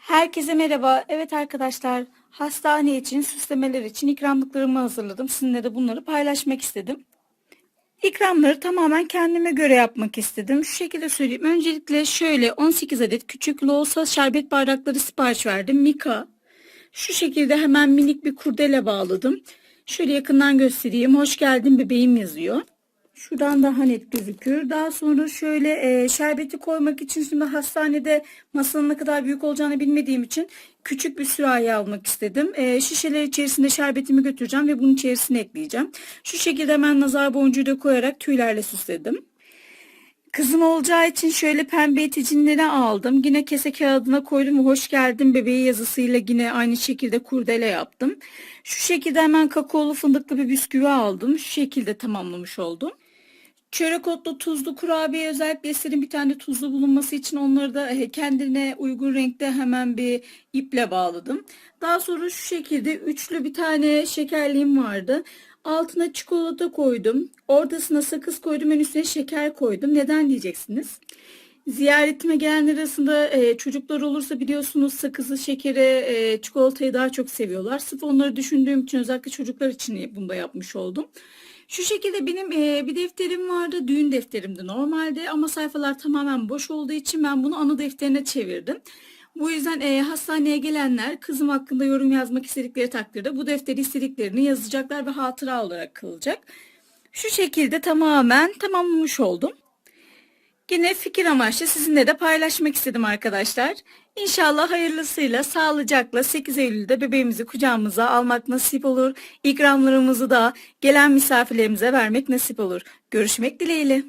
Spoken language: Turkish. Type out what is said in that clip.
Herkese merhaba. Evet arkadaşlar, hastane için, süslemeler için ikramlıklarımı hazırladım. Sizinle de bunları paylaşmak istedim. İkramları tamamen kendime göre yapmak istedim. Şu şekilde söyleyeyim. Öncelikle şöyle 18 adet küçük loğusa şerbet bardakları sipariş verdim. Mika. Şu şekilde hemen minik bir kurdele bağladım. Şöyle yakından göstereyim. Hoş geldin bebeğim yazıyor. Şuradan daha net gözükür. Daha sonra şöyle e, şerbeti koymak için şimdi hastanede masanın ne kadar büyük olacağını bilmediğim için küçük bir sürahi almak istedim. E, şişeler içerisinde şerbetimi götüreceğim ve bunun içerisine ekleyeceğim. Şu şekilde hemen nazar boncuğu da koyarak tüylerle süsledim. Kızım olacağı için şöyle pembe eticinleri aldım. Yine kese kağıdına koydum ve hoş geldin bebeği yazısıyla yine aynı şekilde kurdele yaptım. Şu şekilde hemen kakaolu fındıklı bir bisküvi aldım. Şu şekilde tamamlamış oldum. Çörek otlu tuzlu kurabiye özellikle istedim bir tane tuzlu bulunması için onları da kendine uygun renkte hemen bir iple bağladım. Daha sonra şu şekilde üçlü bir tane şekerliğim vardı. Altına çikolata koydum. Ortasına sakız koydum. En üstüne şeker koydum. Neden diyeceksiniz? Ziyaretime gelenler arasında e, çocuklar olursa biliyorsunuz sakızı, şekeri, e, çikolatayı daha çok seviyorlar. Sırf onları düşündüğüm için özellikle çocuklar için bunu da yapmış oldum. Şu şekilde benim e, bir defterim vardı. Düğün defterimdi normalde ama sayfalar tamamen boş olduğu için ben bunu anı defterine çevirdim. Bu yüzden e, hastaneye gelenler kızım hakkında yorum yazmak istedikleri takdirde bu defteri istediklerini yazacaklar ve hatıra olarak kalacak. Şu şekilde tamamen tamamlamış oldum. Yine fikir amaçlı sizinle de paylaşmak istedim arkadaşlar. İnşallah hayırlısıyla sağlıcakla 8 Eylül'de bebeğimizi kucağımıza almak nasip olur. İkramlarımızı da gelen misafirlerimize vermek nasip olur. Görüşmek dileğiyle.